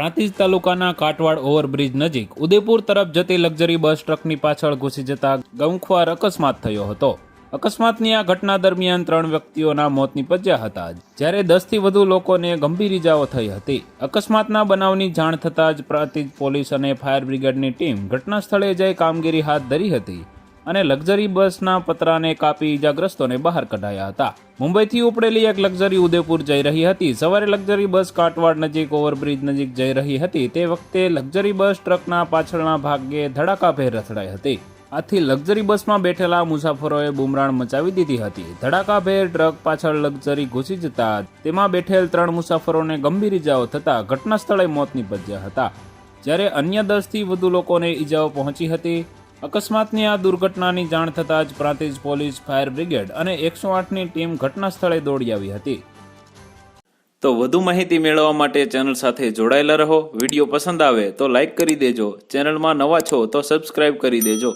પ્રાંતિજ તાલુકાના કાટવાડ ઓવરબ્રિજ નજીક ઉદયપુર તરફ જતી લક્ઝરી બસ ટ્રકની પાછળ ઘૂસી જતા ગમખ્વાર અકસ્માત થયો હતો. અકસ્માતની આ ઘટના દરમિયાન ત્રણ વ્યક્તિઓના મોત નીપજ્યા હતા. જ્યારે દસથી વધુ લોકોને ગંભીર ઇજાઓ થઈ હતી. અકસ્માતના બનાવની જાણ થતાં જ પ્રાંતિજ પોલીસ અને ફાયર બ્રિગેડની ટીમ ઘટના સ્થળે જઈ કામગીરી હાથ ધરી હતી. અને લક્ઝરી બસના પતરાને કાપી ઇજાગ્રસ્તોને બહાર કઢાયા હતા. મુંબઈથી ઉપડેલી એક લક્ઝરી ઉદયપુર જઈ રહી હતી. સવારે લક્ઝરી બસ કાટવાડ નજીક ઓવરબ્રિજ નજીક જઈ રહી હતી. તે વખતે લક્ઝરી બસ ટ્રકના પાછળના ભાગે ધડાકાભેર રથડાઈ હતી. આથી લક્ઝરી બસમાં બેઠેલા મુસાફરોએ બુમરાણ મચાવી દીધી હતી. ધડાકાભેર ટ્રક પાછળ લક્ઝરી ઘૂસી જતા તેમાં બેઠેલ ત્રણ મુસાફરોને ગંભીર ઇજાઓ થતા ઘટના સ્થળે મોત નીપજ્યા હતા. જ્યારે અન્ય દસથી વધુ લોકોને ઈજાઓ પહોંચી હતી અકસ્માતની આ દુર્ઘટનાની જાણ થતાં જ પ્રાંતિજ પોલીસ ફાયર બ્રિગેડ અને એકસો આઠની ટીમ ઘટના સ્થળે દોડી આવી હતી. તો વધુ માહિતી મેળવવા માટે ચેનલ સાથે જોડાયેલા રહો. વીડિયો પસંદ આવે તો લાઇક કરી દેજો. ચેનલમાં નવા છો તો સબસ્ક્રાઇબ કરી દેજો.